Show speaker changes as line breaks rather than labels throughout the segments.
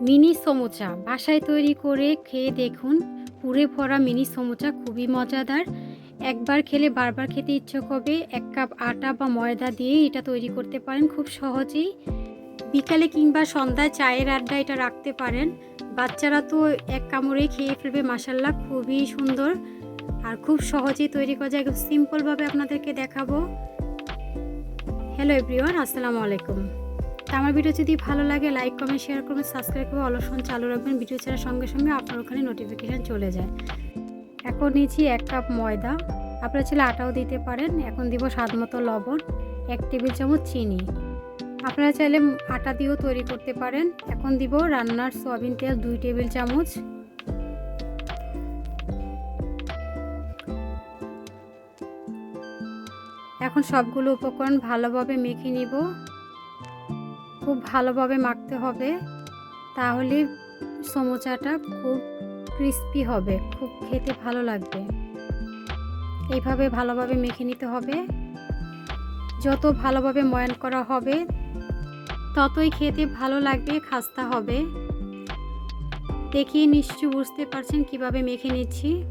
Mini samosa. বাসায় তৈরি করে খেয়ে দেখুন পুরে ভরা মিনি সমোচা খুবই মজাদার। একবার খেলে বারবার খেতে ইচ্ছে করবে। এক কাপ আটা বা ময়দা দিয়ে এটা তৈরি করতে পারেন খুব সহজেই। বিকালে কিংবা সন্ধ্যায় চায়ের আড্ডা এটা রাখতে পারেন। বাচ্চারা তো এক কামড়ে খেয়ে ফেলবে মাসাল্লাহ খুবই সুন্দর। আর খুব সহজেই তৈরি করা যায়। সিম্পলভাবে আপনাদেরকে দেখাবো। হ্যালো এভরিওয়ান আসসালামু আলাইকুম। তো আমার ভিডিও যদি ভালো লাগে লাইক কমেন্ট শেয়ার করবেন সাবস্ক্রাইব করে অলসন চালু রাখবেন ভিডিও ছাড়ার সঙ্গে সঙ্গে আপনার ওখানে নোটিফিকেশান চলে যায়। এখন নিয়েছি এক কাপ ময়দা, আপনারা চাইলে আটাও দিতে পারেন। এখন দিব স্বাদ মতো লবণ, এক টেবিল চামচ চিনি। আপনারা চাইলে আটা দিয়েও তৈরি করতে পারেন। এখন দিব রান্নার সয়াবিন তেল দুই টেবিল চামচ। এখন সবগুলো উপকরণ ভালোভাবে মেখে নিব। খুব ভালোভাবে মাখতে হবে। তাহলে সমোচাটা খুব ক্রিস্পি হবে, খুব খেতে ভালো লাগবে। এইভাবে ভালোভাবে মেখে নিতে হবে। যত ভালোভাবে ময়ান করা হবে, ততই খেতে ভালো লাগবে, খাস্তা হবে। দেখিয়ে নিশ্চয় বুঝতে পারছেন কীভাবে মেখে নিচ্ছি।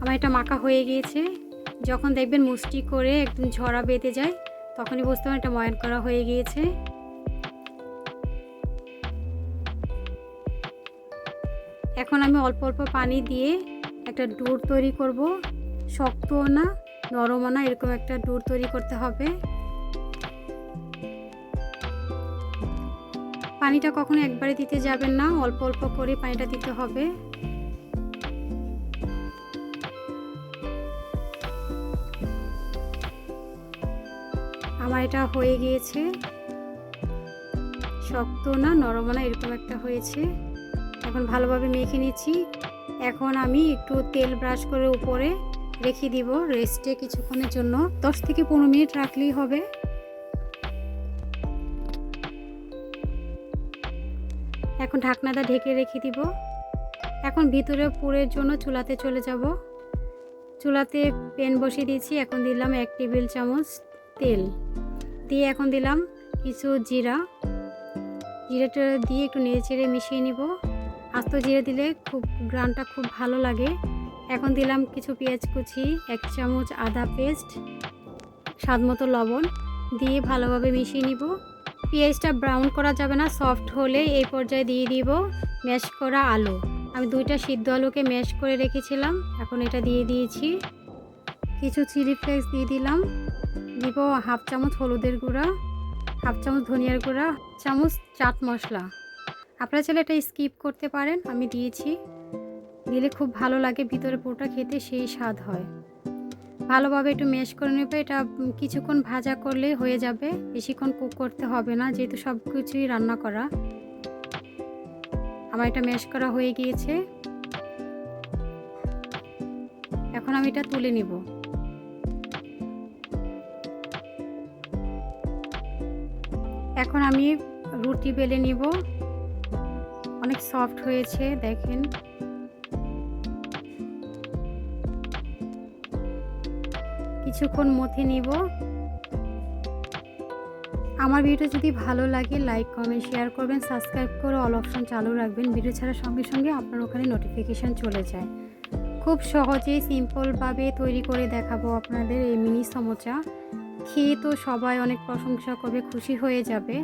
আমার এটা মাখা হয়ে গিয়েছে। যখন দেখবেন মুষ্টি করে একদম ঝরা বেঁধে যায় তখনই বুঝতে পারেন এটা ময়ান করা হয়ে গিয়েছে। এখন আমি অল্প অল্প পানি দিয়ে একটা ডোর তৈরি করব। শক্তও না, নরমও না, এরকম একটা ডোর তৈরি করতে হবে। পানিটা কখনো একবারে দিতে যাবেন না, অল্প অল্প করে পানিটা দিতে হবে। এটা হয়ে গিয়েছে। শক্ত না, নরম না, এরকম একটা হয়েছে। এখন ভালোভাবে মেখে নিচ্ছি। এখন আমি একটু তেল ব্রাশ করে উপরে রেখে দিব রেস্টে কিছুক্ষণের জন্য। দশ থেকে পনেরো মিনিট রাখলেই হবে। এখন ঢাকনাটা ঢেকে রেখে দিব। এখন ভিতরে পুরের জন্য চুলাতে চলে যাব। চুলাতে প্যান বসিয়ে দিয়েছি। এখন দিলাম এক টেবিল চামচ তেল। দিয়ে এখন দিলাম কিছু জিরা। জিরাটা দিয়ে একটু নেড়ে চেড়ে মিশিয়ে নিব। আস্ত জিরে দিলে খুব গ্রানটা খুব ভালো লাগে। এখন দিলাম কিছু পেঁয়াজ কুচি, এক চামচ আদা পেস্ট, স্বাদ মতো লবণ দিয়ে ভালোভাবে মিশিয়ে নিব। পেঁয়াজটা ব্রাউন করা যাবে না, সফট হলে এই পর্যায়ে দিয়ে দিব ম্যাশ করা আলু। আমি দুইটা সিদ্ধ আলুকে ম্যাশ করে রেখেছিলাম, এখন এটা দিয়ে দিয়েছি। কিছু চিলি ফ্লেক্স দিয়ে দিলাম। দিব হাফ চামচ হলুদের গুঁড়া, হাফ চামচ ধনিয়ার গুঁড়া চামচ চাট মশলা। আপনারা চাইলে এটা স্কিপ করতে পারেন, আমি দিয়েছি। দিলে খুব ভালো লাগে ভিতরে পুরোটা খেতে, সেই স্বাদ হয়। ভালোভাবে একটু ম্যাশ করে নেবে, এটা কিছুক্ষণ ভাজা করলে হয়ে যাবে। বেশিক্ষণ কুক করতে হবে না, যেহেতু সব কিছুই রান্না করা। আমার এটা ম্যাশ করা হয়ে গিয়েছে। এখন আমি এটা তুলে নিব। এখন আমি রুটি বেলে নিব। অনেক সফট হয়েছে, দেখেন। কিছুক্ষণ মথে নিব। আমার ভিডিও যদি ভালো লাগে, লাইক, কমেন্ট, শেয়ার করবেন। সাবস্ক্রাইব করে অল অপশন চালু রাখবেন। ভিডিও ছাড়ার সঙ্গে সঙ্গে আপনার ওখানে নোটিফিকেশান চলে যায়। খুব সহজেই সিম্পলভাবে তৈরি করে দেখাবো আপনাদের এই মিনি সমোচা। খেয়ে তো সবাই অনেক প্রশংসা করবে, খুশি হয়ে যাবে।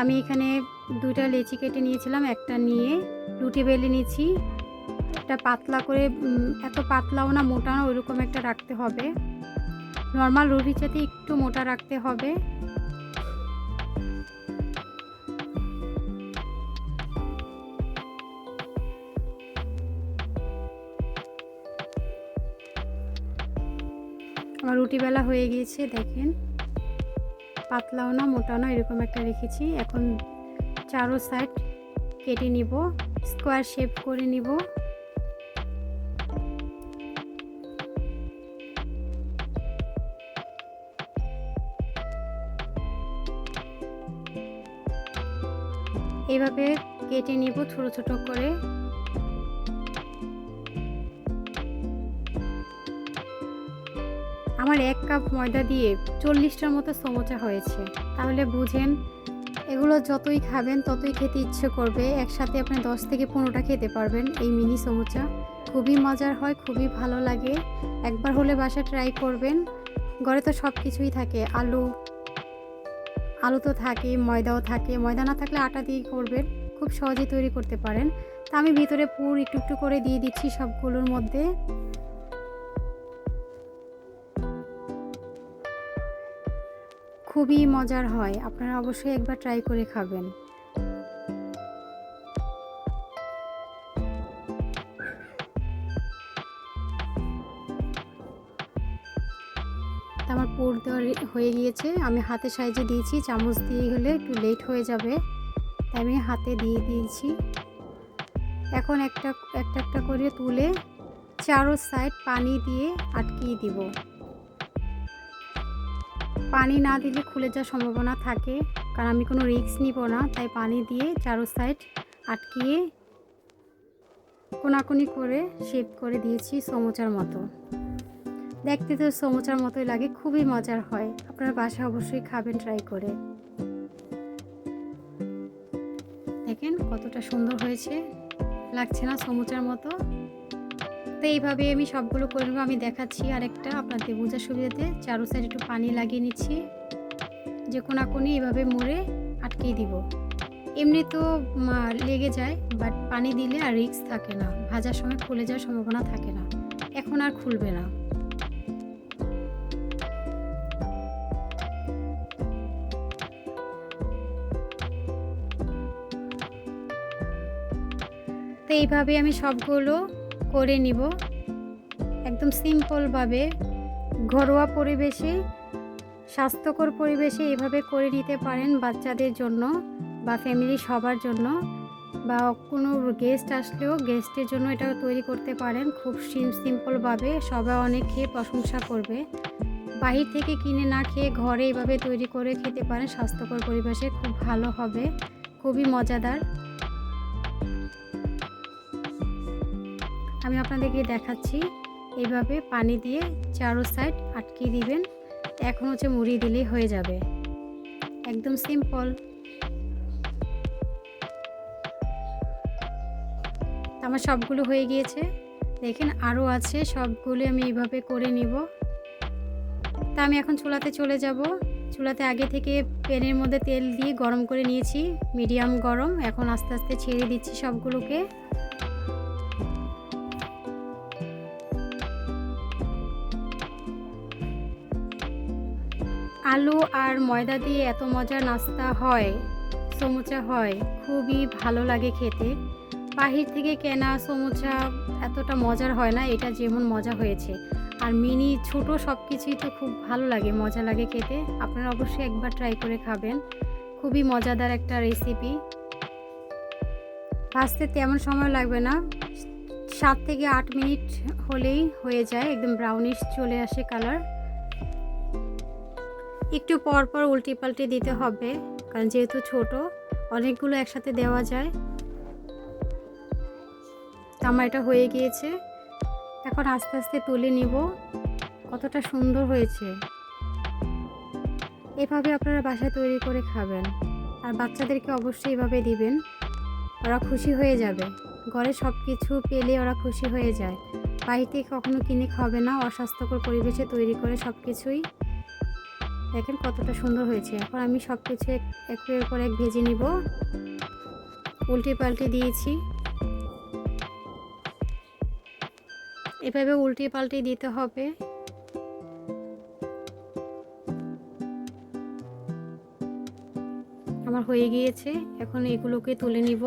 আমি এখানে দুটা লেচি কেটে নিয়েছিলাম, একটা নিয়ে রুটি বেলে নিয়েছি। একটা পাতলা করে এত পাতলাও না, মোটা না, ওইরকম একটা রাখতে হবে। নর্মাল রুটির সাথে একটু মোটা রাখতে হবে। আমার রুটি বেলা হয়ে গিয়েছে, দেখেন। পাতলাও না মোটা না, এরকম একটা রেখেছি। এখন চারো সাইড কেটে নিব স্কোয়ার শেপ করে নিব। এইভাবে কেটে নিব ছোট ছোট করে। আমার এক কাপ ময়দা দিয়ে চল্লিশটার মতো সমোচা হয়েছে। তাহলে বুঝেন, এগুলো যতই খাবেন, ততই খেতে ইচ্ছে করবে। একসাথে আপনি দশ থেকে পনেরোটা খেতে পারবেন এই মিনি সমোচা। খুবই মজার হয়, খুবই ভালো লাগে। একবার হলে বাসা ট্রাই করবেন। ঘরে তো সব কিছুই থাকে, আলু আলু তো থাকে, ময়দাও থাকে। ময়দা না থাকলে আটা দিয়ে করবেন, খুব সহজেই তৈরি করতে পারেন। তা আমি ভিতরে পুর একটু একটু করে দিয়ে দিচ্ছি সবগুলোর মধ্যে। খুবই মজার হয়। আপনারা অবশ্যই একবার ট্রাই করে খাবেন। আমার পুর দেওয়া হয়ে গিয়েছে। আমি হাতে সাইজে দিয়েছি। চামচ দিয়ে হলে একটু লেট হয়ে যাবে। তাই আমি হাতে দিয়ে দিয়েছি। এখন একটা একটা একটা করে তুলে চারো সাইড পানি দিয়ে আটকিয়ে দিব। পানি না দিলে খুলে যাওয়ার সম্ভাবনা থাকে, কারণ আমি কোনো রিস্ক নিব না। তাই পানি দিয়ে চারো সাইড আটকিয়ে কোনাকুনি করে শেপ করে দিয়েছি সমোচার মতো। দেখতে তো সমোচার মতোই লাগে, খুবই মজার হয়। আপনারা বাসা অবশ্যই খাবেন ট্রাই করে। দেখেন কতটা সুন্দর হয়েছে। লাগছে না সমোচার মতো। তো এইভাবে আমি সবগুলো করে নেব। আমি দেখাচ্ছি আরেকটা আপনাদের বোঝার সুবিধাতে। চারো সাইড একটু পানি লাগিয়ে নিচ্ছি। যে কোনাকুনি এভাবে মুড়ে আটকিয়ে দিব। এমনি তো লেগে যায় বাট পানি দিলে আর রিস্ক থাকে না। ভাজার সময় খুলে যাওয়ার সম্ভাবনা থাকে না। এখন আর খুলবে না। তো এইভাবে আমি সবগুলো করে নিব। একদম সিম্পলভাবে ঘরোয়া পরিবেশে, স্বাস্থ্যকর পরিবেশে এভাবে করে নিতে পারেন বাচ্চাদের জন্য বা ফ্যামিলি সবার জন্য বা কোনো গেস্ট আসলেও গেস্টের জন্য এটা তৈরি করতে পারেন। খুব সিম সিম্পলভাবে সবাই অনেক খেয়ে প্রশংসা করবে। বাহির থেকে কিনে না খেয়ে ঘরে এভাবে তৈরি করে খেতে পারেন, স্বাস্থ্যকর পরিবেশে খুব ভালো হবে, খুবই মজাদার। আমি আপনাদেরকে দেখাচ্ছি। এইভাবে পানি দিয়ে চারো সাইড আটকে দিবেন। এখন হচ্ছে মুড়ি দিলেই হয়ে যাবে। একদম সিম্পল আমার সবগুলো হয়ে গিয়েছে। দেখেন আরও আছে, সবগুলো আমি এইভাবে করে নিব। তা আমি এখন চুলাতে চলে যাব। চুলাতে আগে থেকে প্যানের মধ্যে তেল দিয়ে গরম করে নিয়েছি। মিডিয়াম গরম। এখন আস্তে আস্তে ছেড়ে দিচ্ছি সবগুলোকে। আলু আর ময়দা দিয়ে এত মজার নাস্তা হয়, সমুচা হয়, খুবই ভালো লাগে খেতে। বাহির থেকে কেনা সমুচা এতটা মজার হয় না, এটা যেমন মজা হয়েছে। আর মিনি ছোট সব কিছুই তো খুব ভালো লাগে, মজা লাগে খেতে। আপনারা অবশ্যই একবার ট্রাই করে খাবেন। খুবই মজাদার একটা রেসিপি ভাজতে তেমন সময় লাগবে না। সাত থেকে আট মিনিট হলেই হয়ে যায়, একদম ব্রাউনিশ চলে আসে কালার একটু পর পর উল্টে পাল্টে দিতে হবে, কারণ যেহেতু ছোট, অনেকগুলো একসাথে দেওয়া যায়। আমার এটা হয়ে গিয়েছে। এখন আস্তে আস্তে তুলে নিব, কতটা সুন্দর হয়েছে। এভাবে আপনারা বাসায় তৈরি করে খাবেন, আর বাচ্চাদেরকে অবশ্যই এভাবে দিবেন, ওরা খুশি হয়ে যাবে। ঘরে সব কিছু পেলে ওরা খুশি হয়ে যায়। বাড়িতে কখনো কিনে খাবে না, অস্বাস্থ্যকর পরিবেশে তৈরি করে সব কিছুই দেখেন কতটা সুন্দর হয়েছে। এখন আমি সব কিছু একের পর এক ভেজে নিব। উল্টে পাল্টে দিয়েছি। এভাবে উল্টে পাল্টে দিতে হবে। আমার হয়ে গিয়েছে। এখন এগুলোকে তুলে নিব।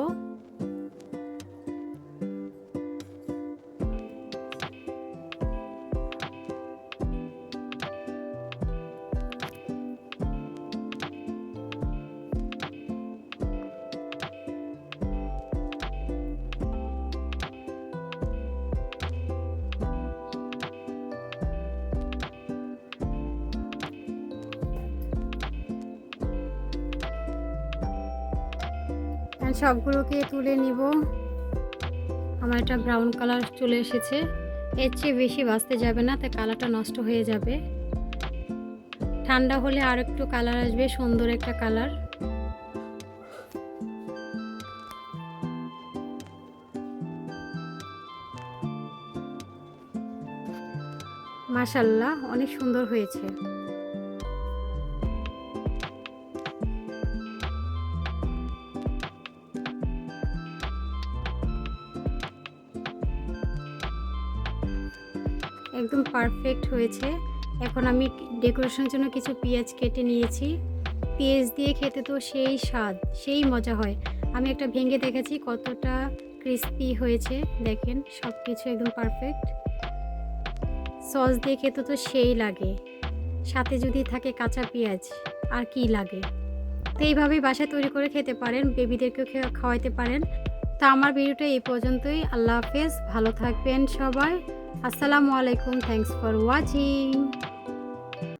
সবগুলোকে তুলে নিব। আমার এটা ব্রাউন কালার চলে এসেছে। এর চেয়ে বেশি বাঁচতে যাবে না, তাই কালারটা নষ্ট হয়ে যাবে। ঠান্ডা হলে আর একটু কালার আসবে, সুন্দর একটা কালার মাশাল্লাহ, অনেক সুন্দর হয়েছে। একদম পারফেক্ট হয়েছে। এখন আমি ডেকোরেশনের জন্য কিছু পেঁয়াজ কেটে নিয়েছি। পেঁয়াজ দিয়ে খেতে তো সেই স্বাদ, সেই মজা হয়। আমি একটা ভেঙে দেখেছি কতটা ক্রিস্পি হয়েছে। দেখেন সব কিছু একদম পারফেক্ট সস দিয়ে খেতে তো সেই লাগে। সাথে যদি থাকে কাঁচা পেঁয়াজ, আর কি লাগে? তো এইভাবেই বাসায় তৈরি করে খেতে পারেন বেবিদেরকেও খাওয়াইতে পারেন। তো আমার ভিডিওটা এই পর্যন্তই। আল্লাহ হাফেজ, ভালো থাকবেন সবাই। আসসালামু আলাইকুম থ্যাংকস ফর ওয়াচিং